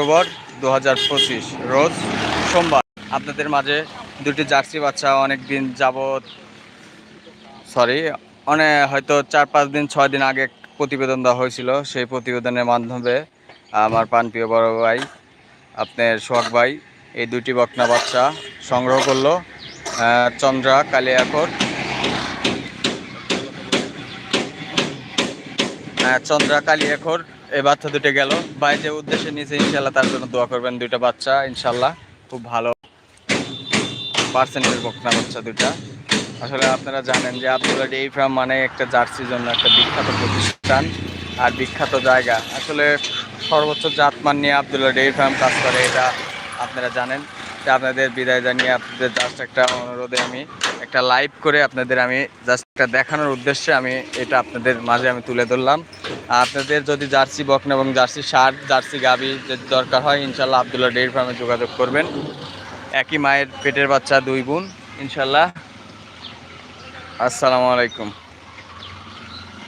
October দু হাজার পঁচিশ, রোজ সোমবার। আপনাদের মাঝে দুটি জার্সি বাচ্চা অনেক দিন যাবৎ সরি অনেক হয়তো চার পাঁচ দিন, ছয় দিন আগে প্রতিবেদন দেওয়া হয়েছিল। সেই প্রতিবেদনের মাধ্যমে আমার প্রাণপ্রিয় বড় ভাই, আপনার সোহাগ ভাই, এই দুটি বকনা বাচ্চা সংগ্রহ করল চন্দ্রা কালিয়াকোট চন্দ্রা কালিয়াখোর এই বাচ্চা দুটো গেল। ভাই যে উদ্দেশ্যে নিয়েছে ইনশাল্লাহ তার জন্য দোয়া করবেন দুইটা বাচ্চা ইনশাল্লাহ খুব ভালো পার্সেন্টের বকনা বাচ্চা দুটা আসলে আপনারা জানেন যে আব্দুল্লাহ ডেই ফার্ম মানে একটা জার্সির জন্য একটা বিখ্যাত প্রতিষ্ঠান আর বিখ্যাত জায়গা। আসলে সর্বোচ্চ জাতমান নিয়ে আব্দুল্লাহ ডেই ফার্ম কাজ করে, এটা আপনারা জানেন। আপনাদের বিদায় জানিয়ে আপনাদের জাস্ট একটা অনুরোধে আমি, একটা লাইভ করে আপনাদের আমি জাস্ট একটা দেখানোর উদ্দেশ্যে আমি এটা আপনাদের মাঝে আমি তুলে ধরলাম। আপনাদের যদি জার্সি বকনা এবং জার্সি শার্ট, জার্সি গাবি যদি দরকার হয় ইনশাল্লাহ আবদুল্লাহ ডেইরি ফার্মে যোগাযোগ করবেন। একই মায়ের পেটের বাচ্চা দুই বোন ইনশাল্লাহ আসসালামু আলাইকুম।